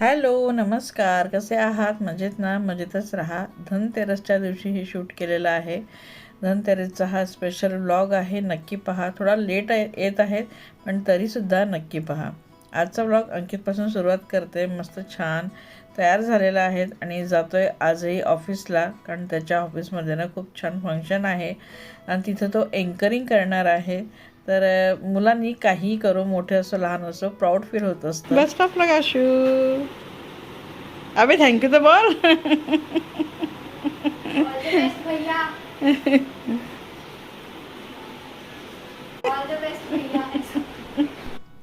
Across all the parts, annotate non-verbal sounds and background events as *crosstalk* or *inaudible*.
Hello नमस्कार. कसे आहात? मजेत ना? मजेतच राहा. धनतेरसच्या दिवशी हे शूट केलेलं आहे. धनतेरसचा हा स्पेशल व्लॉग आहे. नक्की पहा. थोडा लेट आहे येत आहेत पण तरीसुद्धा नक्की पहा. आजचा व्लॉग अंकितपासून सुरुवात करते. मस्त छान तयार झालेला आहे आणि जातो आहे आजही ऑफिसला कारण त्याच्या ऑफिसमध्ये ना खूप छान फंक्शन आहे. आणि तिथं तो एंकरिंग करणार आहे. तर मुलांनी काहीही करो मोठे असो लहान असो प्राऊड फील होत असतं. बेस्ट ऑफ लक आशू अबे थँक्यू तर बोल.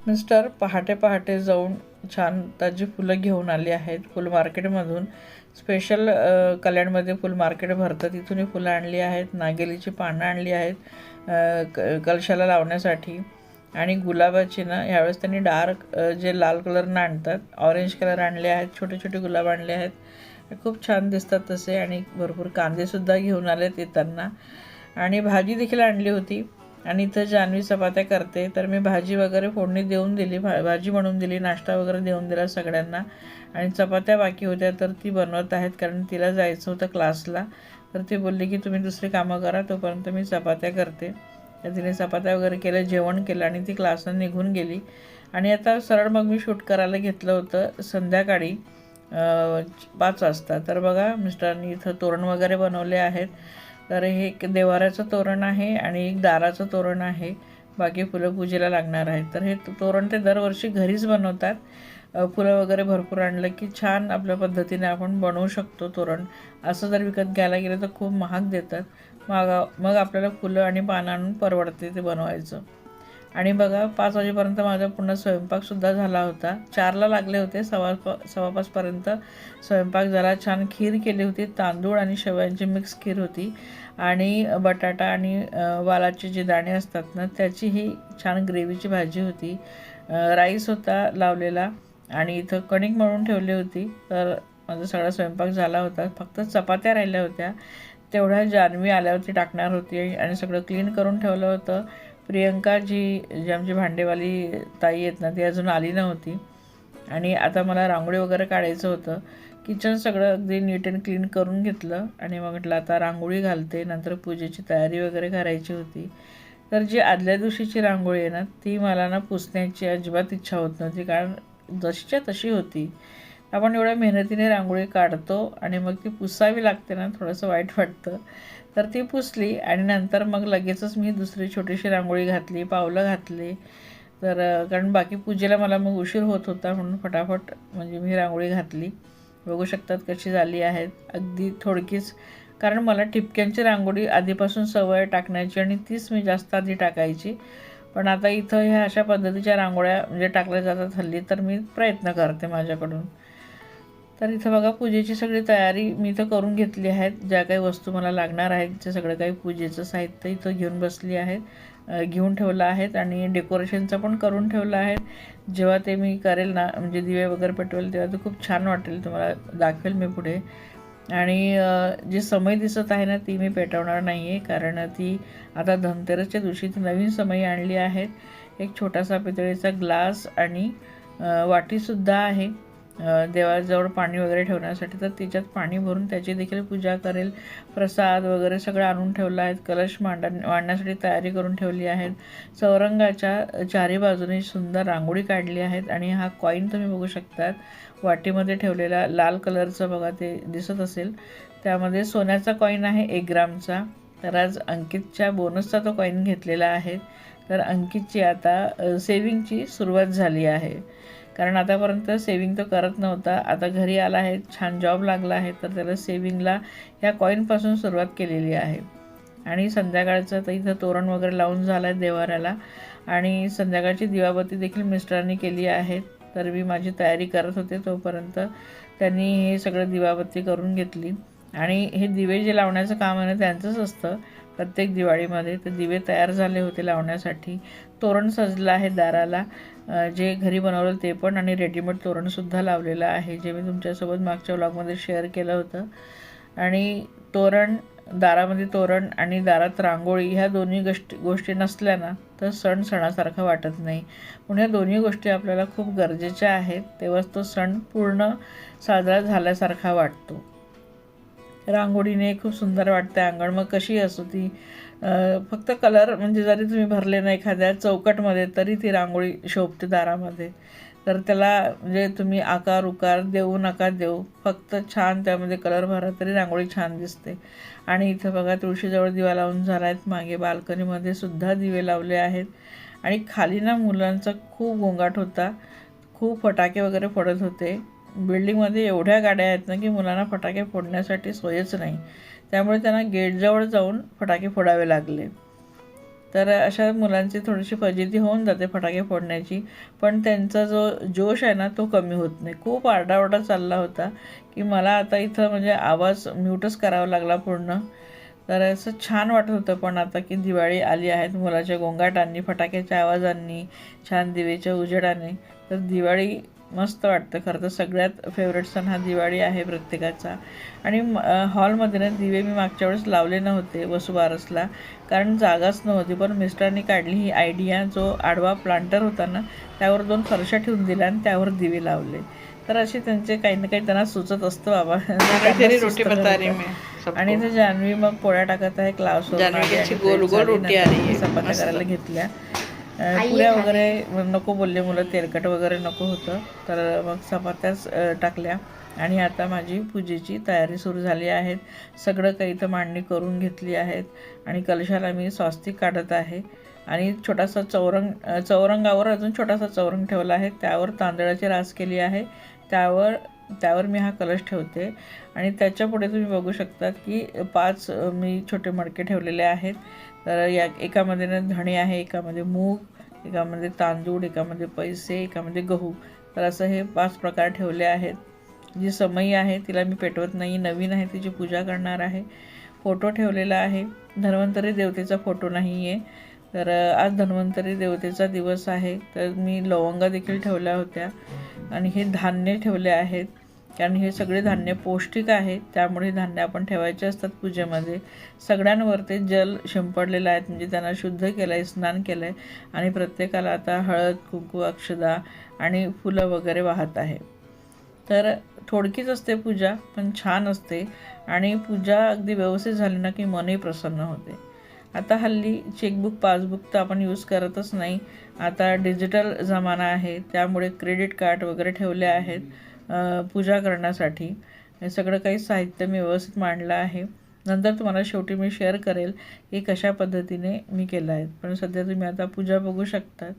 मिस्टर पहाटे पहाटे जाऊन छान ताजी फुलं घेऊन आली आहेत फुल मार्केटमधून. स्पेशल कल्याणमध्ये फुल मार्केट भरतं. तिथून फुलं आणली आहेत. नागेलीची पानं आणली आहेत. क कलशाला लावण्यासाठी. आणि गुलाबाचे ना ह्यावेळेस त्यांनी डार्क जे लाल कलरनं आणतात ऑरेंज कलर आणले आहेत छोटे छोटे गुलाब आणले आहेत. खूप छान दिसतात तसे आणि भरपूर कांदेसुद्धा घेऊन आलेत येताना आणि भाजी देखील आणली होती. आणि इथं जान्हवी चपात्या करते. तर मी भाजी वगैरे फोडणी देऊन दिली भा भाजी बनवून दिली नाश्ता वगैरे देऊन दिला सगळ्यांना. आणि चपात्या बाकी होत्या तर ती बनवत आहेत कारण तिला जायचं होतं क्लासला. तर ती बोलली की तुम्ही दुसरी कामं करा तोपर्यंत मी चपात्या करते. तर तिने चपात्या वगैरे केल्या जेवण केलं आणि ती क्लासनं निघून गेली. आणि आता सरळ मग मी शूट करायला घेतलं होतं संध्याकाळी पाच वाजता. तर बघा मिस्टरांनी इथं तोरण वगैरे बनवले आहेत. तर हे एक देवाऱ्याचं तोरण आहे आणि एक दाराचं तोरण आहे. बाकी फुलं पूजेला लागणार आहेत. तर हे तोरण ते दरवर्षी घरीच बनवतात. फुलं वगैरे भरपूर आणलं की छान आपल्या पद्धतीने आपण बनवू शकतो तोरण. असं जर विकत घ्यायला गेलं तर खूप महाग देतात. मागा मग आपल्याला फुलं आणि पानं आणून परवडते ते बनवायचं. आणि बघा पाच वाजेपर्यंत माझा पूर्ण स्वयंपाकसुद्धा झाला होता. चारला लागले होते सव्वा प सव्वा पाचपर्यंत स्वयंपाक झाला. छान खीर केली होती तांदूळ आणि शेवयांची मिक्स खीर होती. आणि बटाटा आणि वालाचे जे दाणे असतात ना त्याची ही छान ग्रेव्हीची भाजी होती. राईस होता लावलेला. आणि इथं कणिक मळून ठेवली होती. तर माझा सगळा स्वयंपाक झाला होता. फक्त चपात्या राहिल्या होत्या. तेवढ्या जान्हवी आल्यावरती टाकणार होती आणि सगळं क्लीन करून ठेवलं होतं. प्रियंका जी जी आमची भांडेवाली ताई आहेत ना ती अजून आली नव्हती. आणि आता मला रांगोळी वगैरे काढायचं होतं. किचन सगळं अगदी नीट अँड क्लीन करून घेतलं. आणि मग म्हटलं आता रांगोळी घालते नंतर पूजेची तयारी वगैरे करायची होती. तर जी आदल्या दिवशीची रांगोळी आहे ना ती मला ना पुसण्याची अजिबात इच्छा होत नव्हती. कारण जशीच्या तशी होती. आपण एवढ्या मेहनतीने रांगोळी काढतो आणि मग ती पुसावी लागते ना थोडंसं वाईट वाटतं. तर ती पुसली आणि नंतर मग लगेचच मी दुसरी छोटीशी रांगोळी घातली पावलं घातली. तर कारण बाकी पूजेला मला मग उशीर होत होता म्हणून फटाफट म्हणजे मी रांगोळी घातली. बघू शकतात कशी झाली आहेत अगदी थोडकीच कारण मला ठिपक्यांची रांगोळी आधीपासून सवय टाकण्याची आणि तीच मी जास्त आधी टाकायची. पण आता इथं ह्या अशा पद्धतीच्या रांगोळ्या म्हणजे टाकल्या जातात हल्ली तर मी प्रयत्न करते माझ्याकडून. तर इथं बघा पूजेची सगळी तयारी मी इथं करून घेतली आहेत. ज्या काही वस्तू मला लागणार आहेत ते सगळं काही पूजेचं साहित्य इथं घेऊन बसली आहेत. घेऊन ठेवलं आहेत आणि डेकोरेशनचं पण करून ठेवलं आहे जेव्हा ते मी करेल ना म्हणजे दिवे वगैरे पेटवेल तेव्हा ते खूप छान वाटेल तुम्हाला दाखवेल मी पुढे. आणि जी समय दिसत आहे ना ती मी पेटवणार नाही आहे कारण ती आता धनतेरसच्या दिवशी ती नवीन समय आणली आहेत. एक छोटासा पितळीचा ग्लास आणि वाटीसुद्धा आहे. देवाजवळ पाणी वगैरे ठेवण्यासाठी तर तिच्यात पाणी भरून त्याची देखील पूजा करेल. प्रसाद वगैरे सगळं आणून ठेवलं आहेत. कलश मांड मांडण्यासाठी तयारी करून ठेवली आहेत. चौरंगाच्या चारी बाजूने सुंदर रांगोळी काढली आहेत आणि हा कॉईन तुम्ही बघू शकतात. वाटीमध्ये ठेवलेला लाल कलरचं बघा ते दिसत असेल. त्यामध्ये सोन्याचा कॉईन आहे एक ग्रामचा. तर आज अंकितच्या बोनसचा तो कॉईन घेतलेला आहे. तर अंकितची आता सेविंगची सुरुवात झाली आहे. कारण आतापर्यंत सेविंग तो करत नव्हता. आता घरी आला आहे छान जॉब लागला आहे तर त्याला सेविंगला ह्या कॉईनपासून सुरुवात केलेली आहे. आणि संध्याकाळचं तर इथं तोरण वगैरे लावून झालं आहे देवाऱ्याला. आणि संध्याकाळची दिवाबत्ती देखील मिस्टरांनी केली आहे. तर मी माझी तयारी करत होते तोपर्यंत. त्यांनी हे सगळं दिवाबत्ती करून घेतली. आणि हे दिवे जे लावण्याचं काम आहे ना त्यांचंच असतं. प्रत्येक दिवाळीमध्ये ते दिवे तयार झाले होते लावण्यासाठी. तोरण सजलं आहे दाराला. जे घरी बनवलं ते पण आणि रेडीमेड तोरणसुद्धा लावलेलं आहे जे मी तुमच्यासोबत मागच्या व्लॉगमध्ये शेअर केलं होतं. आणि तोरण दारामध्ये तोरण आणि दारात रांगोळी ह्या दोन्ही गोष्टी गोष्टी नसल्या ना तर सण सणासारखा वाटत नाही. म्हणून ह्या दोन्ही गोष्टी आपल्याला खूप गरजेच्या आहेत तेव्हाच तो सण पूर्ण साजरा झाल्यासारखा वाटतो. रांगोळीने खूप सुंदर वाटते अंगण. मग कशी असो ती? फक्त कलर म्हणजे जरी तुम्ही भरले ना एखाद्या चौकटमध्ये तरी ती रांगोळी शोभते दारामध्ये. तर त्याला म्हणजे तुम्ही आकार उकार देऊ नका देऊ फक्त छान त्यामध्ये कलर भरा तरी रांगोळी छान दिसते. आणि इथं बघा तुळशीजवळ दिवा लावून झाला आहेत मागे बाल्कनीमध्ये सुद्धा दिवे लावले आहेत. आणि खाली ना मुलांचा खूप गोंगाट होता. खूप फटाके वगैरे फोडत होते. बिल्डिंगमध्ये एवढ्या गाड्या आहेत ना की मुलांना फटाके फोडण्यासाठी सोयच नाही. त्यामुळे त्यांना गेटजवळ जाऊन फटाके फोडावे लागले. तर अशा मुलांची थोडीशी फजिती होऊन जाते फटाके फोडण्याची. पण त्यांचा जो जोश आहे ना तो कमी होत नाही. खूप आरडाओरडा चालला होता की मला आता इथं म्हणजे आवाज म्यूटच करावा लागला पूर्ण. तर असं छान वाटत होतं पण आता की दिवाळी आली आहेत मुलाच्या गोंगाटांनी फटाक्याच्या आवाजांनी छान दिवेच्या उजेडाने. तर दिवाळी मस्त वाटतं. खरं तर सगळ्यात फेवरेट सण हा दिवाळी आहे प्रत्येकाचा. आणि हॉलमध्ये ना दिवे मी मागच्या वेळेस लावले नव्हते वसुबारसला. कारण जागाच नव्हती. पण मिस्टरांनी काढली ही आयडिया जो आडवा प्लांटर होता ना त्यावर दोन फरशा ठेवून दिल्या आणि त्यावर दिवे लावले. तर असे त्यांचे काही ना काही त्यांना सुचत असतं बाबा. *laughs* आणि इथे जान्हवी मग पोळ्या टाकत आहे क्लास. चपात्या. करायला घेतल्या. पुऱ्या वगैरे नको बोलले मुलं तेलकट वगैरे नको होतं. तर मग चपात्याच टाकल्या. आणि आता माझी पूजेची तयारी सुरू झाली आहे. सगळं काही इथं मांडणी करून घेतली आहेत. आणि कलशाला मी स्वास्तिक काढत आहे. आणि छोटासा चौरंग चौरंगावर अजून छोटासा चौरंग ठेवला आहे. त्यावर तांदळाची रास केली आहे. त्यावर त्यावर मी हा कलश ठेवते. आणि त्याच्यापुढे तुम्ही बघू शकता की पाच मी छोटे मडके ठेवलेले आहेत. तर या एकामध्ये ना धणे आहे एकामध्ये मूग एकामध्ये तांदूळ एकामध्ये पैसे एकामध्ये गहू. तर असं हे पाच प्रकार ठेवले आहेत. जी समई आहे तिला मी पेटवत नाही. नवीन आहे तिची पूजा करणार आहे. फोटो ठेवलेला आहे. धन्वंतरी देवतेचा फोटो नाही आहे तर आज धन्वंतरी देवतेचा दिवस आहे. तर मी लवंगा देखील ठेवल्या होत्या. आणि हे धान्य ठेवले आहेत. कारण हे सगळे धान्य पौष्टिक आहे त्यामुळे धान्य आपण ठेवायचे असतात पूजेमध्ये. सगळ्यांवर ते जल शिंपडलेलं आहे म्हणजे त्यांना शुद्ध केलं आहे स्नान केलं आहे आणि प्रत्येकाला आता हळद कुंकू अक्षदा आणि फुलं वगैरे वाहत आहे. तर थोडकीच असते पूजा पण छान असते. आणि पूजा अगदी व्यवस्थित झाली ना की मनही प्रसन्न होते. आता हल्ली चेकबुक पासबुक तर आपण यूज करतच नाही. आता डिजिटल जमाना आहे त्यामुळे क्रेडिट कार्ड वगैरे ठेवले आहेत. पूजा करण्यासाठी. हे सगळं काही साहित्य मी व्यवस्थित मांडलं आहे. नंतर तुम्हाला शेवटी मी शेअर करेल की कशा पद्धतीने मी केलं आहे. पण सध्या तुम्ही आता पूजा बघू शकतात.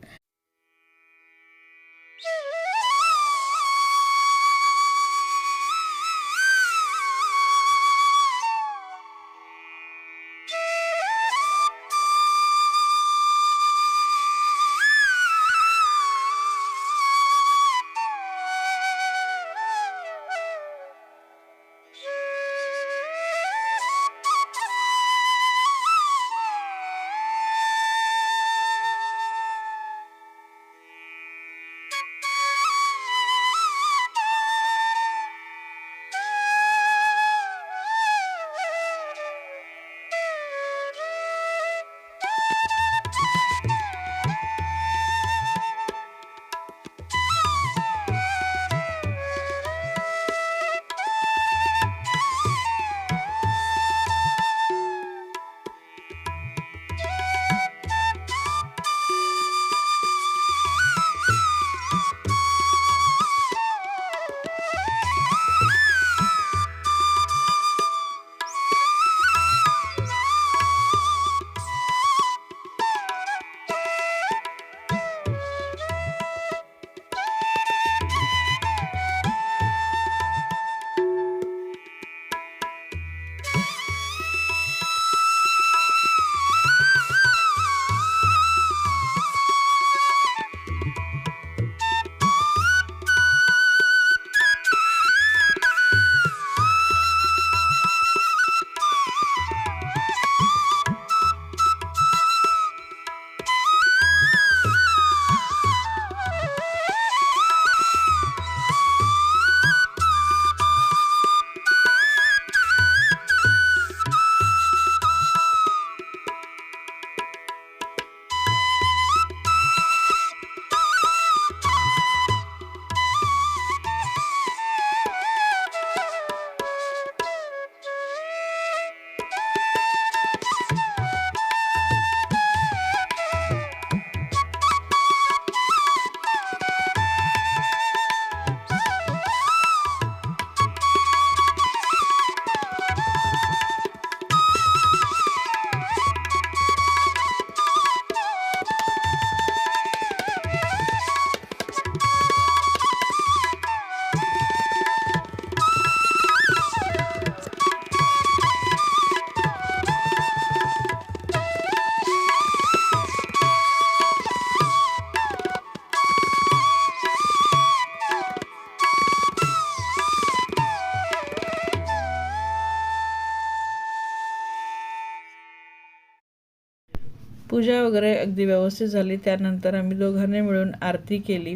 पूजा वगैरे अगदी व्यवस्थित झाली. त्यानंतर आम्ही दोघांनी मिळून आरती केली.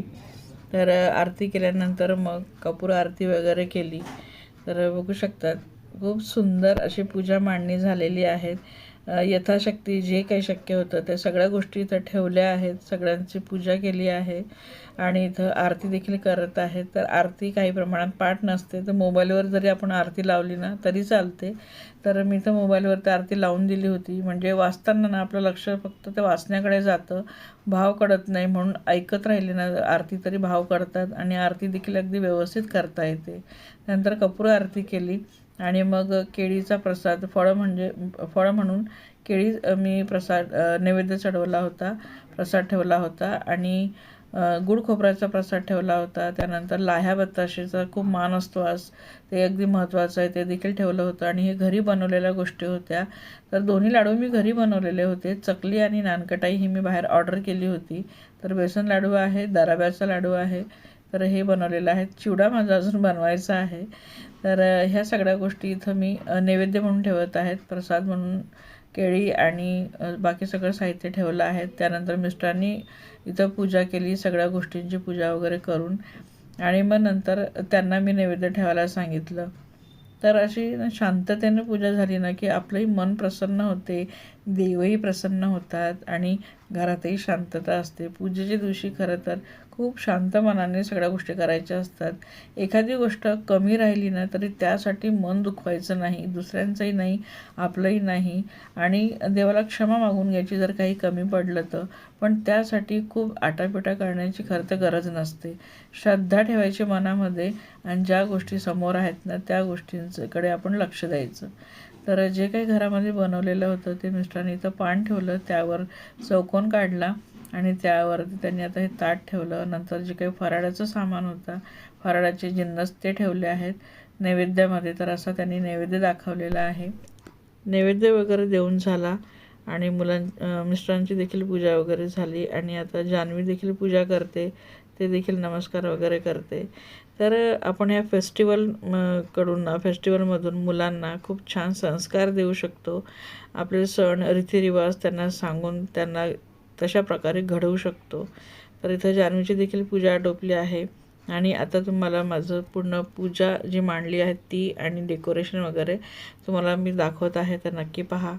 तर आरती केल्यानंतर मग कपूर आरती वगैरे केली. तर बघू शकतात खूप सुंदर अशी पूजा मांडणी झालेली आहे. यथाशक्ती जे काही शक्य होतं ते सगळ्या गोष्टी इथं ठेवल्या आहेत. सगळ्यांची पूजा केली आहे आणि इथं आरती देखील करत आहेत. तर आरती काही प्रमाणात पाठ नसते. तर मोबाईलवर जरी आपण आरती लावली ना तरी चालते. तर मी तर मोबाईलवरती आरती लावून दिली होती. म्हणजे वाचताना ना आपलं लक्ष फक्त ते वाचण्याकडे जातं. भाव कळत नाही म्हणून ऐकत राहिले ना आरती तरी भाव कळतात आणि आरती देखील अगदी व्यवस्थित करता येते. नंतर कपूर आरती केली. आणि मग केळीचा प्रसाद फळं म्हणजे फळं म्हणून केळी मी प्रसाद नैवेद्य चढवला होता प्रसाद ठेवला होता आणि गुड खोबऱ्याचा प्रसाद ठेवला होता. त्यानंतर लाह्या बत्ताशेचा खूप मान असतो आज. ते अगदी महत्त्वाचं आहे ते देखील ठेवलं होतं आणि हे घरी बनवलेल्या गोष्टी होत्या. तर दोन्ही लाडू मी घरी बनवलेले होते. चकली आणि नानकटाई ही मी बाहेर ऑर्डर केली होती. तर बेसन लाडू आहे दराब्याचा लाडू आहे. तर हे बनवलेलं आहे. चिवडा माझा अजून बनवायचा आहे. तर ह्या सगळ्या गोष्टी इथं मी नैवेद्य म्हणून ठेवत आहेत. प्रसाद म्हणून केळी आणि बाकी सगळं साहित्य ठेवलं आहे. त्यानंतर मिस्टरांनी इथं पूजा केली सगळ्या गोष्टींची पूजा वगैरे करून. आणि मग नंतर त्यांना मी नैवेद्य ठेवायला सांगितलं. तर अशी शांततेने पूजा झाली ना की आपलंही मन प्रसन्न होते देवही प्रसन्न होतात आणि घरातही शांतता असते. पूजेच्या दिवशी खरं तर खूप शांत मनाने सगळ्या गोष्टी करायच्या असतात. एखादी गोष्ट कमी राहिली ना तरी त्यासाठी मन दुखवायचं नाही दुसऱ्यांचंही नाही आपलंही नाही. आणि देवाला क्षमा मागून घ्यायची जर काही कमी पडलं तर. पण त्यासाठी खूप आटापिटा करण्याची खरं तर गरज नसते. श्रद्धा ठेवायची मनामध्ये आणि ज्या गोष्टी समोर आहेत ना त्या गोष्टींकडे आपण लक्ष द्यायचं. तर जे काही घरामध्ये बनवलेलं होतं ते मिस्टरांनी इथं पान ठेवलं त्यावर चौकोन काढला. आणि त्यावरती त्यांनी आता हे ताट ठेवलं. नंतर जे काही फराळाचं सामान होतं फराळाचे जिन्नस ते ठेवले आहेत नैवेद्यामध्ये तर असा त्यांनी नैवेद्य दाखवलेला आहे. नैवेद्य वगैरे देऊन झाला आणि मुलां मिस्टरांची देखील पूजा वगैरे झाली आणि आता जान्हवी देखील पूजा करते ते देखील नमस्कार वगैरे करते. तर आपण या फेस्टिवल म, कडून फेस्टिवलमधून मुलांना खूप छान संस्कार देऊ शकतो. आपले सण रीतिरिवाज त्यांना सांगून त्यांना तशा प्रकारे घडवू शकतो. तर इथं जान्हवीची देखील पूजा आटोपली आहे. आणि आता तुम्हाला माझं पूर्ण पूजा जी मांडली आहे ती आणि डेकोरेशन वगैरे तुम्हाला मी दाखवत आहे तर नक्की पहा.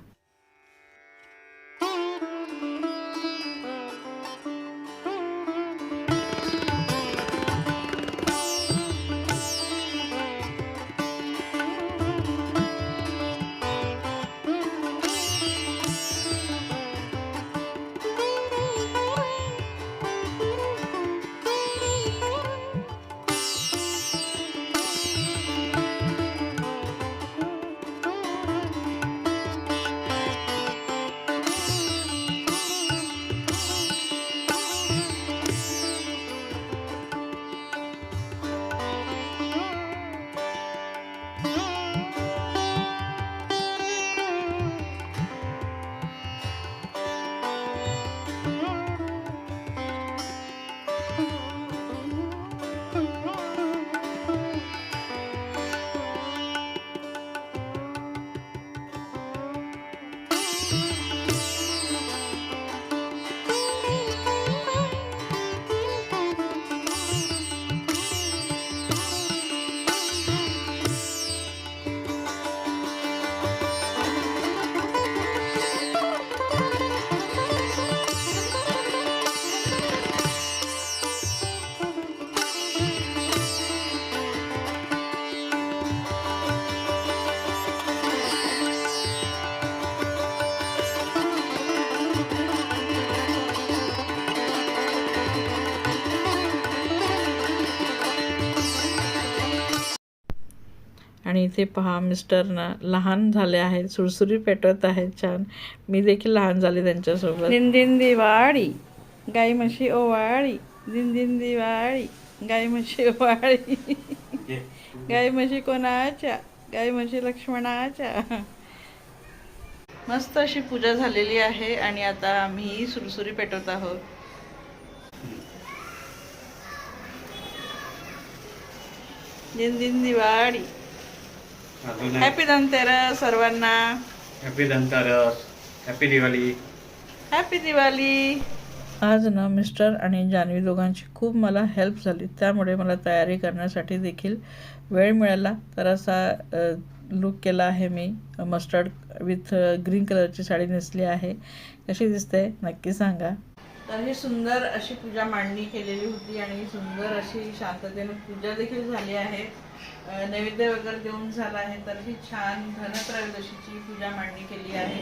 आणि इथे पहा मिस्टर ना लहान झाले आहेत सुरसुरी पेटवत आहेत छान. मी देखील लहान झाले त्यांच्यासोबत. दिन दिन दिवाळी गाई म्हशी ओवाळी. दिन दिन दिवाळी गाई म्हशी ओवाळी. गाई म्हशी कोणाच्या? गाई म्हशी लक्ष्मणाच्या. मस्त अशी पूजा झालेली आहे आणि आता आम्ही सुरसुरी पेटवत आहोत. दिन दिन दिवाळी. अजून हॅपी धनतेरस सर्वांना. Happy Dhanteras happy Diwali happy Diwali आज ना मिस्टर आणि जान्हवी दोघांची खूप मला हेल्प झाली. त्यामुळे मला तयारी करण्यासाठी देखील वेळ मिळाला. तर असा लुक केला आहे मी. मस्टर्ड विथ ग्रीन कलरची साडी नेसली आहे. कशी दिसते? नक्की सांगा. तर ही सुंदर अशी पूजा मांडणी केलेली होती आणि सुंदर अशी शांततेने पूजा देखील झाली आहे. नैवेद्य वगैरे देऊन झाला आहे तर ही छान धनत्रयोदशीची पूजा मांडणी केली आहे.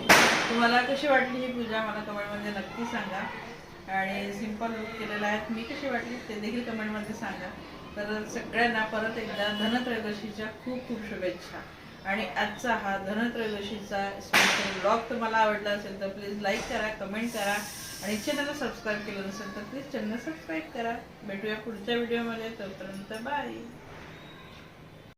तुम्हाला कशी वाटली ही पूजा? मला कमेंटमध्ये नक्की सांगा. आणि सिंपल लुक केलेला आहे. मी कशी वाटली ते देखील कमेंटमध्ये सांगा. तर सगळ्यांना परत एकदा धनत्रयोदशीच्या खूप खूप शुभेच्छा. आणि आजचा हा धनत्रयोदशीचा स्पेशल ब्लॉग तुम्हाला आवडला असेल तर प्लीज लाईक करा कमेंट करा. आणि चॅनलला सबस्क्राईब केलं नसेल तर प्लीज चॅनल सबस्क्राईब करा. भेटूया पुढच्या व्हिडिओमध्ये तोपर्यंत बाय